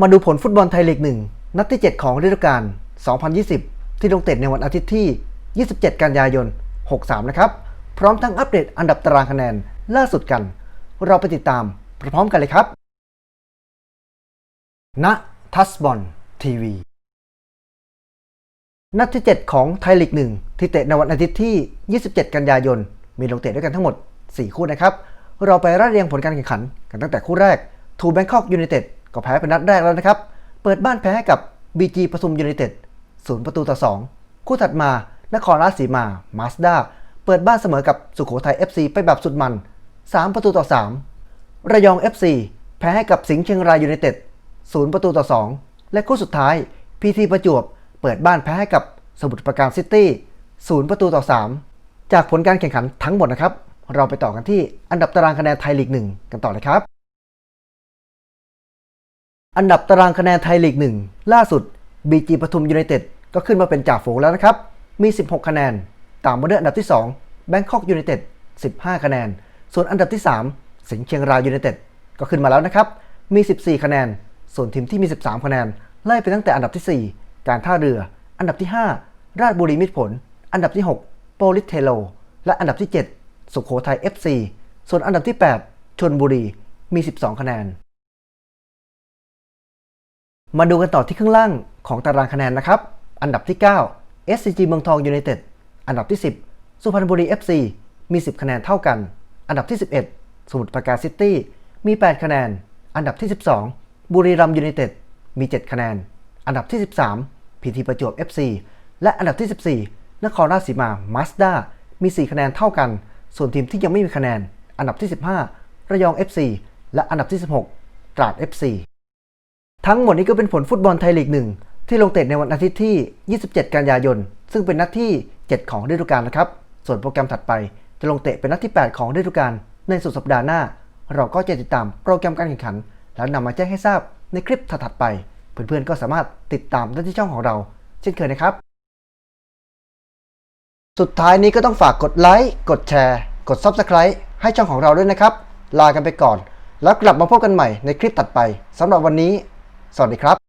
มาดูผลฟุตบอลไทยลีก1นัดที่ 7 ของฤดูกาล 2020 ที่ลงเตะในวันอาทิตย์ที่ 27 กันยายน 63 นะครับ พร้อมทั้งอัปเดตอันดับตารางคะแนนล่าสุดกัน เราไปติดตามพร้อมกันเลยครับ ณ ทัสบอลทีวี นัดที่ 7 ของไทยลีก1ที่เตะในวันอาทิตย์ที่ 27 กันยายน มีลงเตะด้วยกันทั้งหมด 4 คู่นะครับ เราไปไล่เรียงผลการแข่งขันกันตั้งแต่คู่แรกทูแบงคอกยูไนเต็ด ก็แพ้เป็นนัดแรกแล้วนะครับ เปิดบ้านแพ้ให้กับ BG ปทุมยูไนเต็ดศูนย์ประตูต่อ 2 คู่ถัดมา นครราชสีมามาสด้าเปิดบ้านเสมอกับสุโขทัย FC ไปแบบสุดมัน 3 ประตูต่อ 3 ระยอง FC แพ้ให้กับสิงห์เชียงรายยูไนเต็ดศูนย์ประตูต่อ 2 และคู่สุดท้ายพีทีประจวบ เปิดบ้านแพ้ให้กับสมุทรปราการซิตี้ศูนย์ประตูต่อ 3 จากผลการแข่งขันทั้งหมดนะครับ เราไปต่อกันที่อันดับตารางคะแนนไทยลีก1กันต่อเลยครับ อันดับตารางคะแนนไทยลีก 1 ล่าสุด BG ปทุมยูไนเต็ดก็ขึ้นมาเป็นจ่าฝูงแล้วนะครับ มี 16 คะแนน ตามมาด้วยอันดับที่2แบงคอกยูไนเต็ด15 คะแนน ส่วนอันดับที่ 3 สิงห์เชียงรายยูไนเต็ดก็ขึ้นมาแล้วนะครับ มี 14 คะแนน ส่วนทีมที่มี 13 คะแนน ไล่ไปตั้งแต่อันดับที่ 4 การท่าเรือ อันดับที่ 5 ราชบุรีมิตรผล อันดับที่ 6 โปลิสเทโล และอันดับที่ 7 สุโขทัย FC ส่วนอันดับที่ 8ชนบุรี มี 12 คะแนน มาดูกันต่อที่ข้างล่างของตารางคะแนนนะครับ อันดับที่ 9 SCG เมืองทองยูไนเต็ด อันดับที่ 10 สุพรรณบุรี FC มี 10 คะแนนเท่ากัน อันดับที่ 11 สมุทรปราการซิตี้ มี 8 คะแนน อันดับที่ 12 บุรีรัมยูไนเต็ด มี 7 คะแนน อันดับที่ 13 พีทีประจวบ FC และอันดับที่ 14 นครราชสีมามาสด้ามี 4 คะแนนเท่ากัน ส่วนทีมที่ยังไม่มีคะแนน อันดับที่ 15 ระยอง FC และอันดับที่ 16 ตราด FC ทั้งหมดนี้ก็เป็นผลฟุตบอลไทยลีกหนึ่งที่ลงเตะในวันอาทิตย์ที่ 27 กันยายน ซึ่งเป็นนัดที่ 7 ของฤดูกาลนะครับ ส่วนโปรแกรมถัดไปจะลงเตะเป็นนัดที่ 8 ของฤดูกาลในสุดสัปดาห์หน้า เราก็จะติดตามโปรแกรมการแข่งขัน แล้วนำมาแจ้งให้ทราบในคลิปถัดไป เพื่อนๆก็สามารถติดตามได้ที่ช่องของเรา เช่นเคยนะครับ สุดท้ายนี้ก็ต้องฝากกดไลค์กดแชร์ กด Subscribe ให้ช่องของเราด้วยนะครับ ลากันไปก่อน แล้วกลับมาพบกันใหม่ในคลิปถัดไปสำหรับวันนี้ สวัสดีครับ